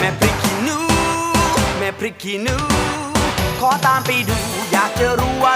แม่พริกขี้หนู แม่พริกขี้หนู ขอตามไปดู อยากจะรู้ว่า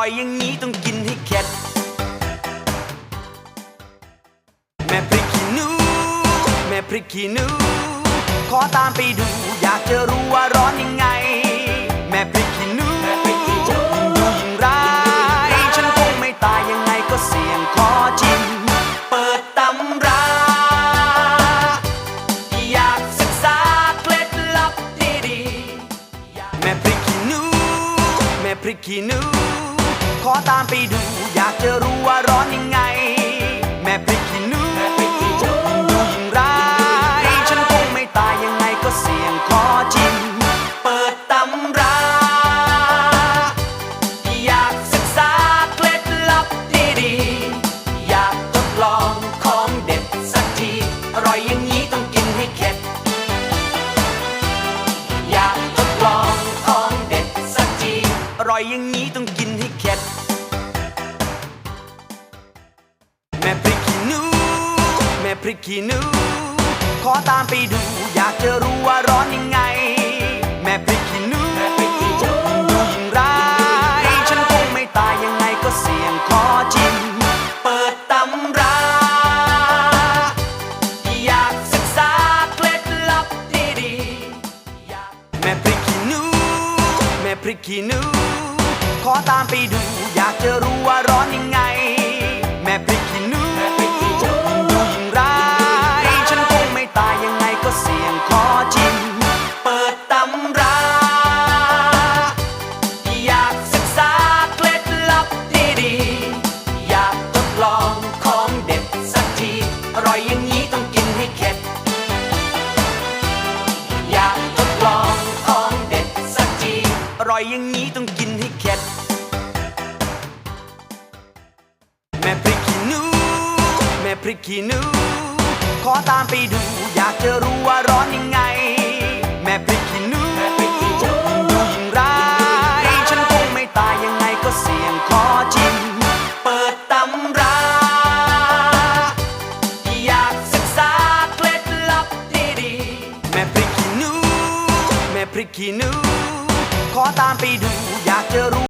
ร่อยอย่างนี้ต้องกินให้เข็ด แม่พริกขี้หนู แม่พริกขี้หนู ขอตามไปดู อยากจะรู้ว่าร้อนยังไง แม่พริกขี้หนูยิ่งดูยิ่งร้าย ฉันคงไม่ตายยังไงก็เสี่ยงขอชิม เปิดตำรา อยากศึกษาเคล็ดลับดีๆแม่พริกขี้หนู แม่พริกขี้หนู อตามไปดู อยากจะรู้ว่าร้อนยังไง แม่พริกขี้หนูยิ่งดูยิ่งร้าย ฉันคงไม่ตายยังไงก็เสี่ยงขอชิม เปิดตำรา อยากศึกษาเคล็ดลับดีๆ อยากทดลองของเด็ดสักที อร่อยอย่างนี้ต้องกินให้เข็ด อยากทดลองของเด็ดสักที อร่อยอย่างนี้ต้องกินให้ เข็ดแม่พริกขี้หนู แม่พริกขี้หนู ขอตามไปดู อยากจะรู้ว่าร้อนยังไง แม่พริกขี้หนูยิ่งดูยิ่งร้าย ฉันคงไม่ตายยังไงก็เสี่ยงขอชิม เปิดตำรา อยากศึกษาเคล็ดลับดีๆอยากแม่พริกขี้หนู แม่พริกขี้หนู ขอตามไปดู อยากจะรู้ว่าร้อนยังไง แม่พริกขี้หนูยิ่งดูยิ่งร้าย ฉันคงไม่ตายยังไงก็เสี่ยงขอชิม เปิดตำรา อยากศึกษาเคล็ดลับดีๆอยากทดลองของเด็ดสักที อร่อยอย่างนี้ต้องกินให้เข็ด อยากทดลองของเด็ดสักที อร่อยอย่างนี้ต้องกิน ริกขี้หนู ขอตามไปดู อยากจะรู้ว่าร้อนยังไง แม่พริกขี้หนูยิ่งดูยิ่งร้าย ฉันคงไม่ตายยังไงก็เสี่ยงขอจิมเปิดตำรา อยากศึกษาเคล็ดลับดีๆแม่พริกขี้นู แม่พริกขี้หนู ขอตามไปดู อยากจะรู้